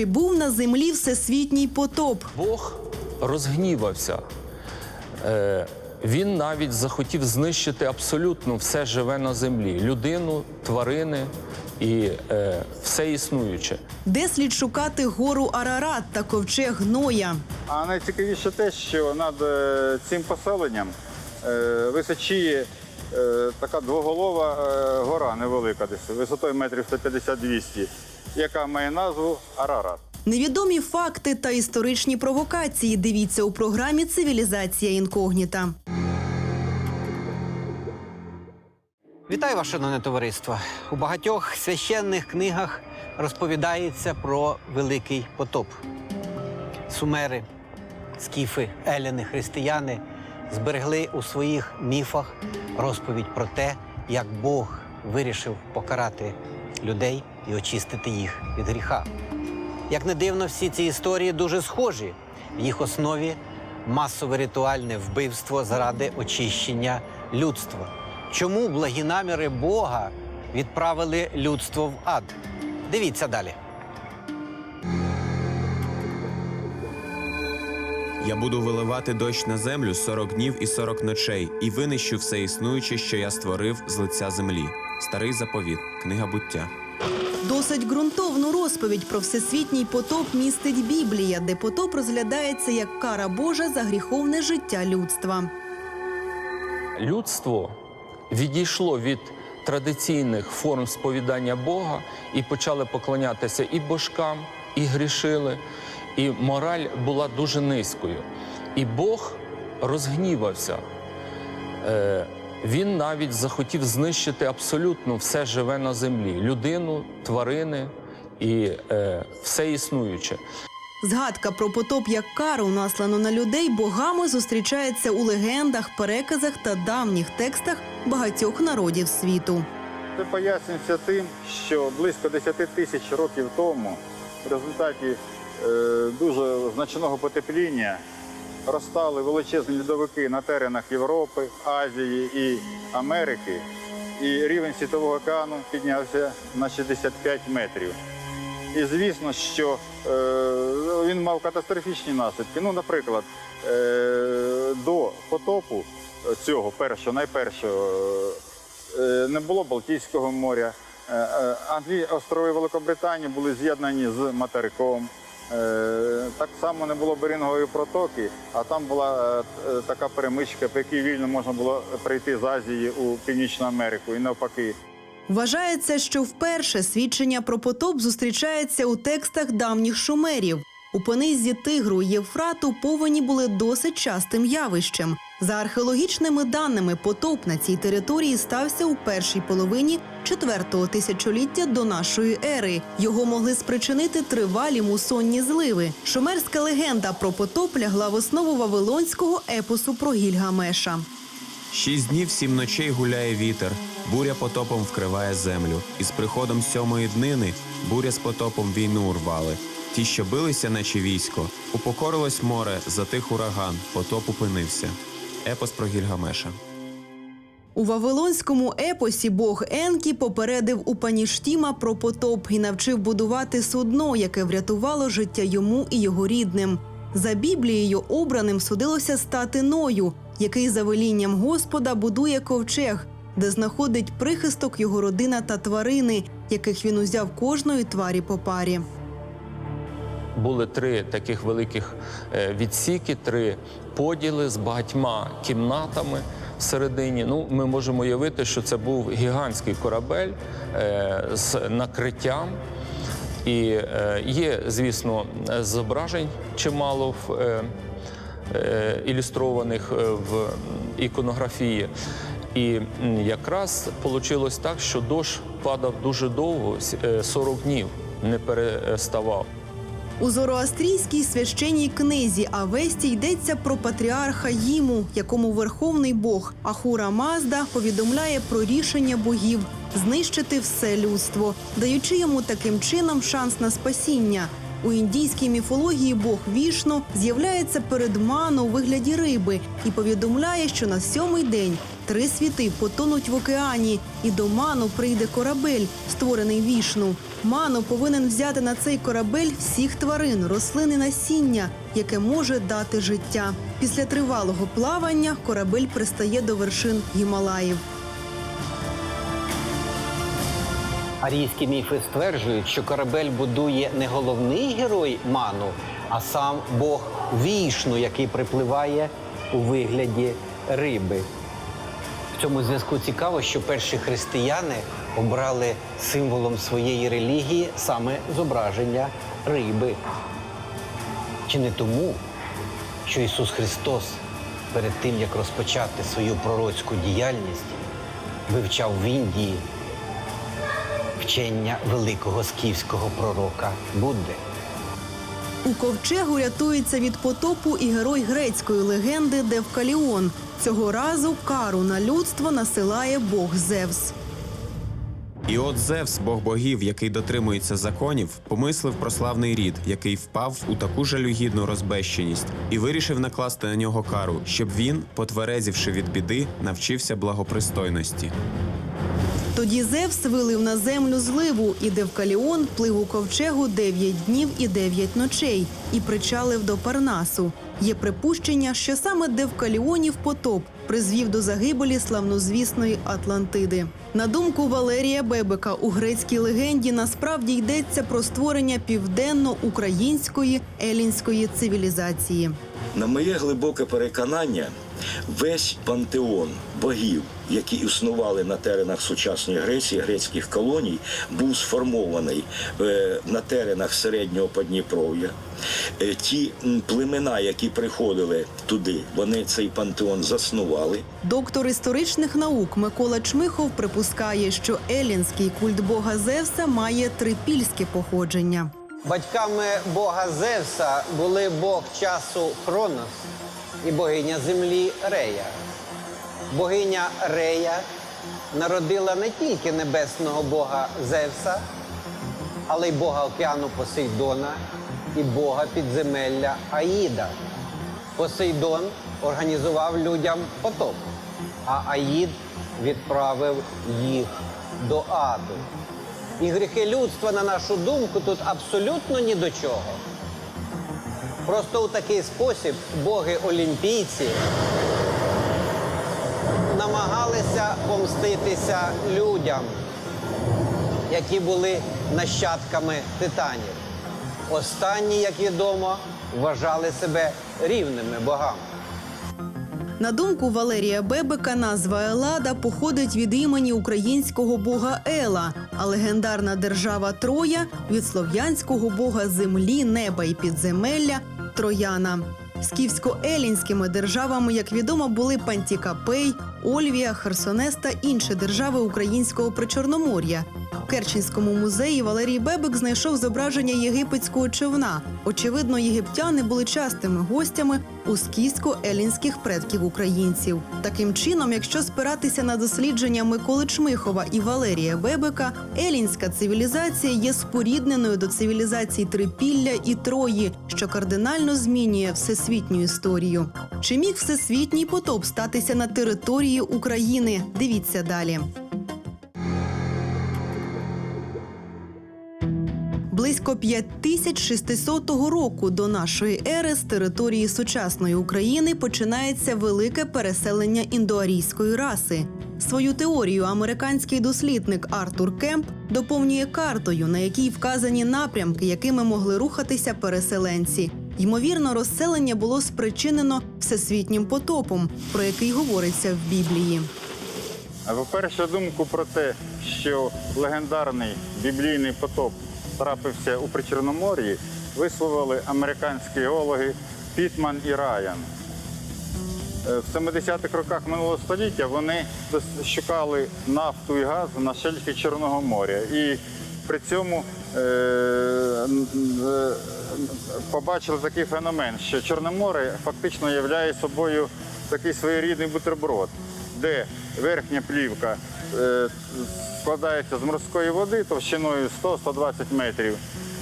Чи був на землі всесвітній потоп? Бог розгнівався. Е, Він навіть захотів знищити абсолютно все живе на землі: людину, тварини і е, все існуюче. Де слід шукати гору Арарат та ковчег Ноя? А найцікавіше те, що над е, цим поселенням е, височіє е, така двоголова е, гора невелика, десь висотою метрів 150-200, яка має назву Арарат. Невідомі факти та історичні провокації. Дивіться у програмі Цивілізація інкогніта. Вітаю вас, шановне товариство. У багатьох священних книгах розповідається про великий потоп. Сумери, скіфи, еляни, християни зберегли у своїх міфах розповідь про те, як Бог вирішив покарати людей і очистити їх від гріха. Як не дивно, всі ці історії дуже схожі. В їх основі масове ритуальне вбивство заради очищення людства. Чому благі наміри Бога відправили людство в ад? Дивіться далі. Я буду виливати дощ на землю 40 днів і 40 ночей, і винищу все існуюче, що я створив з лиця землі. Старий заповіт, книга буття. Досить ґрунтовну розповідь про всесвітній потоп містить Біблія, де потоп розглядається як кара Божа за гріховне життя людства. Людство відійшло від традиційних форм сповідання Бога і почали поклонятися і божкам, і грішили, і мораль була дуже низькою. І Бог розгнівався. Він навіть захотів знищити абсолютно все живе на землі: людину, тварини і е, все існуюче. Згадка про потоп як кару, наслану на людей, богами зустрічається у легендах, переказах та давніх текстах багатьох народів світу. Це пояснюється тим, що близько 10 тисяч років тому в результаті е, дуже значного потепління розстали величезні льодовики на теренах Європи, Азії і Америки, і рівень світового океану піднявся на 65 метрів. І звісно, що е, він мав катастрофічні наслідки. Ну, наприклад, е, до потопу цього першого, найпершого, е, не було Балтійського моря. Е, е, Англі... острови Великобританії були з'єднані з материком. Е, Так само не було Берингової протоки, а там була е, е, така перемичка, по якій вільно можна було прийти з Азії у Північну Америку і навпаки. Вважається, що вперше свідчення про потоп зустрічається у текстах давніх шумерів. У понизі Тигру і Євфрату повені були досить частим явищем. За археологічними даними, потоп на цій території стався у першій половині четвертого тисячоліття до нашої ери. Його могли спричинити тривалі мусонні зливи. Шумерська легенда про потоп лягла в основу вавилонського епосу про Гільгамеша. Шість днів, сім ночей гуляє вітер, буря потопом вкриває землю. І з приходом сьомої днини буря з потопом війну урвали. Ті, що билися, наче військо, упокорилось море, затих ураган, потоп упинився. Епос про Гільгамеша. У вавилонському епосі бог Енкі попередив у Паніштіма про потоп і навчив будувати судно, яке врятувало життя йому і його рідним. За Біблією обраним судилося стати Ною, який за велінням Господа будує ковчег, де знаходить прихисток його родина та тварини, яких він узяв кожної тварі по парі. були три таких великих е, відсіки, три поділи з багатьма кімнатами всередині. Ну, ми можемо уявити, що це був гігантський корабель е, з накриттям. І е, є, звісно, зображень чимало в е, е, ілюстрованих е, в іконографії. І якраз вийшло так, що дощ падав дуже довго, е, 40 днів не переставав. У зороастрійській священній книзі Авесті йдеться про патріарха Їму, якому верховний бог Ахура Мазда повідомляє про рішення богів знищити все людство, даючи йому таким чином шанс на спасіння. У індійській міфології Бог Вішну з'являється перед ману у вигляді риби і повідомляє, що на сьомий день три світи потонуть в океані, і до ману прийде корабель, створений вішну. Ману повинен взяти на цей корабель всіх тварин, рослин і насіння, яке може дати життя. Після тривалого плавання корабель пристає до вершин Гімалаїв. Арійські міфи стверджують, що корабель будує не головний герой ману, а сам Бог вішну, який припливає у вигляді риби. В цьому зв'язку цікаво, що перші християни обрали символом своєї релігії саме зображення риби. Чи не тому, що Ісус Христос перед тим, як розпочати свою пророцьку діяльність, вивчав в Індії вчення великого скіфського пророка Будди. У ковчегу рятується від потопу і герой грецької легенди Девкаліон. Цього разу кару на людство насилає Бог Зевс. І от Зевс, бог богів, який дотримується законів, помислив про славний рід, який впав у таку жалюгідну розбещеність, і вирішив накласти на нього кару, щоб він, потверезівши від біди, навчився благопристойності. Тоді Зевс вилив на землю зливу, і Девкаліон плив у ковчегу дев'ять днів і дев'ять ночей і причалив до Парнасу. Є припущення, що саме Девкаліонів потоп призвів до загибелі славнозвісної Атлантиди. На думку Валерія Бебека, у грецькій легенді насправді йдеться про створення південно-української елінської цивілізації. На моє глибоке переконання, весь пантеон богів, які існували на теренах сучасної Греції, грецьких колоній, був сформований е, на теренах середнього Подніпров'я. Е, Ті племена, які приходили туди, вони цей пантеон заснували. Доктор історичних наук Микола Чмихов припускає, що елінський культ бога Зевса має трипільське походження. Батьками бога Зевса були бог часу Хронос і богиня землі Рея. Богиня Рея народила не тільки небесного бога Зевса, але й бога океану Посейдона і бога підземелля Аїда. Посейдон організував людям потоп, а Аїд відправив їх до аду. І гріхи людства, на нашу думку, тут абсолютно ні до чого. Просто у такий спосіб боги-олімпійці намагалися помститися людям, які були нащадками титанів. Останні, як відомо, вважали себе рівними богами. На думку Валерія Бебека, назва Елада походить від імені українського бога Ела, а легендарна держава Троя від слов'янського бога землі, неба і підземелля Трояна. Скіфсько-елінськими державами, як відомо, були Пантікапей, Ольвія, Херсонес та інші держави українського причорномор'я. В Керченському музеї Валерій Бебек знайшов зображення єгипетського човна. Очевидно, єгиптяни були частими гостями у скіфсько-елінських предків українців. Таким чином, якщо спиратися на дослідження Миколи Чмихова і Валерія Бебека, елінська цивілізація є спорідненою до цивілізацій Трипілля і Трої, що кардинально змінює всесвітню історію. Чи міг всесвітній потоп статися на території України? Дивіться далі. Близько 5600 року до нашої ери з території сучасної України починається велике переселення індоарійської раси. Свою теорію американський дослідник Артур Кемп доповнює картою, на якій вказані напрямки, якими могли рухатися переселенці. Ймовірно, розселення було спричинено всесвітнім потопом, про який говориться в Біблії. А по-перше, думку про те, що легендарний біблійний потоп трапився у Причорномор'ї, висловили американські геологи Пітман і Райан. Е, В 70-х роках минулого століття вони шукали нафту і газ на шельфі Чорного моря. І при цьому е, е, побачили такий феномен, що Чорне море фактично є собою такий своєрідний бутерброд, де верхня плівка е, складається з морської води товщиною 100-120 метрів,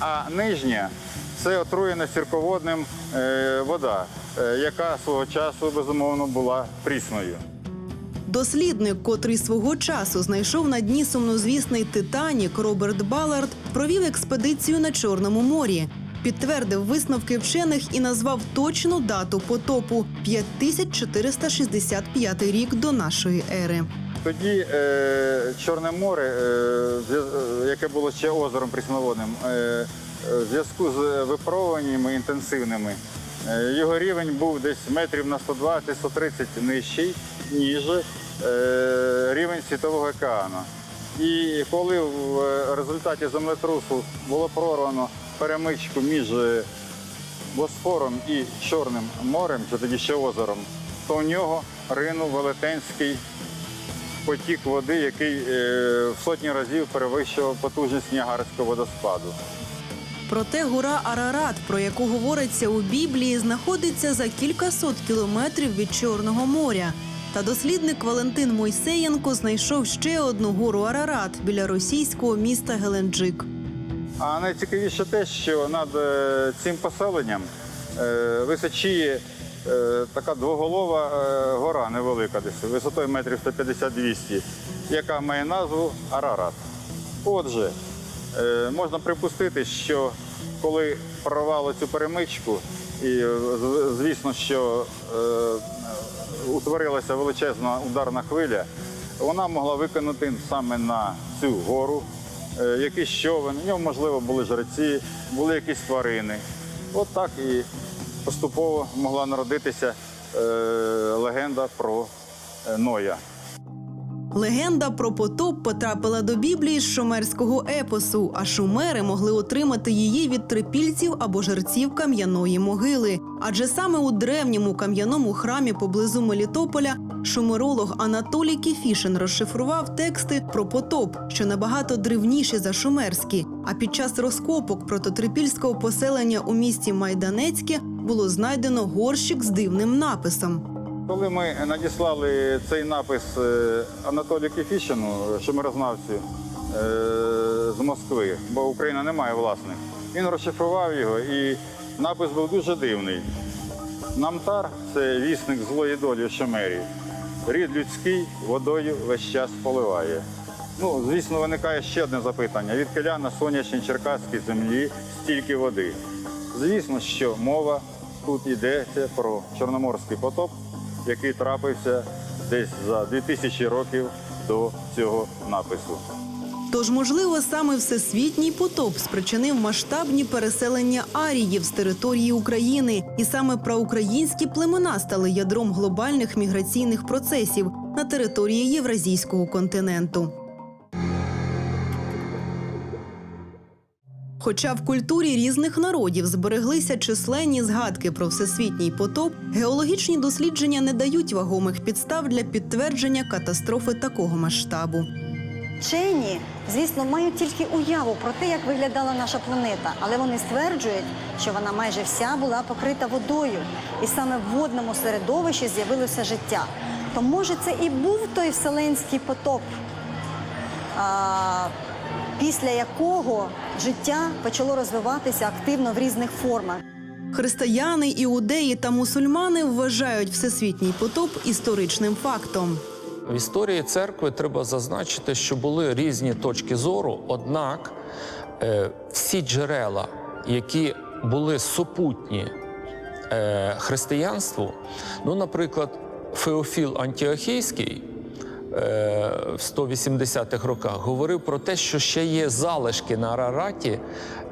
а нижня це отруєна сірководним е, вода, е, яка свого часу безумовно була прісною. Дослідник, котрий свого часу знайшов на дні сумнозвісний Титанік Роберт Балард, провів експедицію на Чорному морі. Підтвердив висновки вчених і назвав точну дату потопу 5465 рік до нашої ери. Тоді е, Чорне море, е, яке було ще озером прісноводним, е, е, в зв'язку з випробуваннями інтенсивними, е, його рівень був десь метрів на 120-130 нижчий, ніж е, рівень світового океану. І коли в е, результаті землетрусу було прорвано перемичку між е, Босфором і Чорним морем, чи тоді ще озером, то у нього ринув велетенський потік води, який е, в сотні разів перевищував потужність Ніагарського водоспаду. Проте гора Арарат, про яку говориться у Біблії, знаходиться за кількасот кілометрів від Чорного моря. Та дослідник Валентин Мойсеєнко знайшов ще одну гору Арарат біля російського міста Геленджик. А найцікавіше те, що над е, цим поселенням е, височіє е, така двоголова гора невелика, десь висотою метрів 150-200, яка має назву Арарат. Отже, можна припустити, що коли прорвало цю перемичку, і звісно, що утворилася величезна ударна хвиля, вона могла виконати саме на цю гору якийсь човен, у нього, можливо, були жреці, були якісь тварини. От так і поступово могла народитися е, легенда про е, Ноя. Легенда про потоп потрапила до Біблії з шумерського епосу, а шумери могли отримати її від трипільців або жерців кам'яної могили. Адже саме у древньому кам'яному храмі поблизу Мелітополя шумеролог Анатолій Кефішин розшифрував тексти про потоп, що набагато древніші за шумерські. А під час розкопок прототрипільського поселення у місті Майданецьке було знайдено горщик з дивним написом. Коли ми надіслали цей напис е, Анатолію Кефішину, шумирознавцю е, з Москви, бо Україна не має власних, він розшифрував його і напис був дуже дивний. Намтар це вісник злої долі в Шумері. Рід людський водою весь час поливає. Ну, звісно, виникає ще одне запитання: відкиля на сонячній черкаській землі стільки води. Звісно, що мова тут йдеться про Чорноморський потоп, який трапився десь за 2000 років до цього напису. Тож, можливо, саме всесвітній потоп спричинив масштабні переселення аріїв з території України, і саме проукраїнські племена стали ядром глобальних міграційних процесів на території Євразійського континенту. Хоча в культурі різних народів збереглися численні згадки про всесвітній потоп, геологічні дослідження не дають вагомих підстав для підтвердження катастрофи такого масштабу. Вчені, звісно, мають тільки уяву про те, як виглядала наша планета, але вони стверджують, що вона майже вся була покрита водою, і саме в водному середовищі з'явилося життя. То може це і був той вселенський потоп, а, після якого життя почало розвиватися активно в різних формах. Християни, іудеї та мусульмани вважають всесвітній потоп історичним фактом. В історії церкви треба зазначити, що були різні точки зору, однак е, всі джерела, які були супутні е, християнству, ну, наприклад, Феофіл Антіохійський в 180-х роках говорив про те, що ще є залишки на Арараті,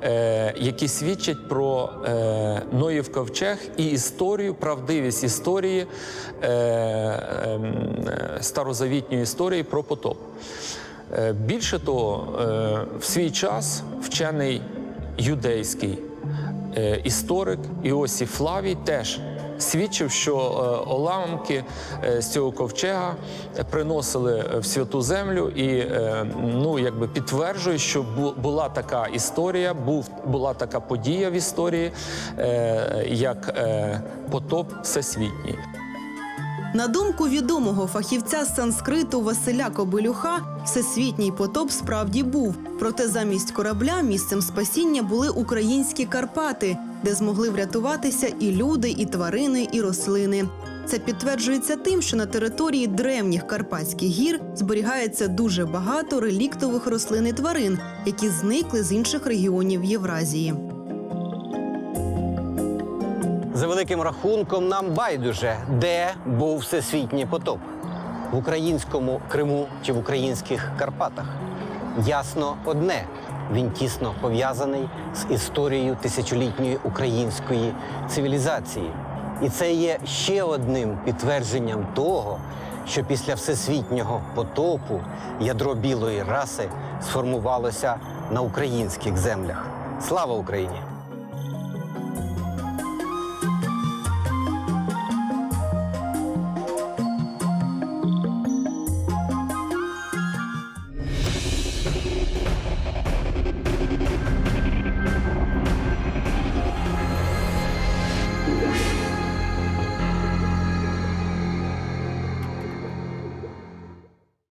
е, які свідчать про е, Ноїв ковчег і історію, правдивість історії е, ем, е, старозавітньої історії про потоп. Е, Більше того, е, в свій час вчений юдейський е, історик Іосиф Флавій теж свідчив, що е, уламки е, з цього ковчега приносили в святу землю і е, ну, якби підтверджує, що була така історія, був, була така подія в історії, е, як е, потоп всесвітній. На думку відомого фахівця санскриту Василя Кобилюха, всесвітній потоп справді був. Проте замість корабля місцем спасіння були українські Карпати, де змогли врятуватися і люди, і тварини, і рослини. Це підтверджується тим, що на території древніх Карпатських гір зберігається дуже багато реліктових рослин і тварин, які зникли з інших регіонів Євразії. За великим рахунком, нам байдуже, де був всесвітній потоп в українському Криму чи в українських Карпатах. Ясно одне: він тісно пов'язаний з історією тисячолітньої української цивілізації. І це є ще одним підтвердженням того, що після всесвітнього потопу ядро білої раси сформувалося на українських землях. Слава Україні!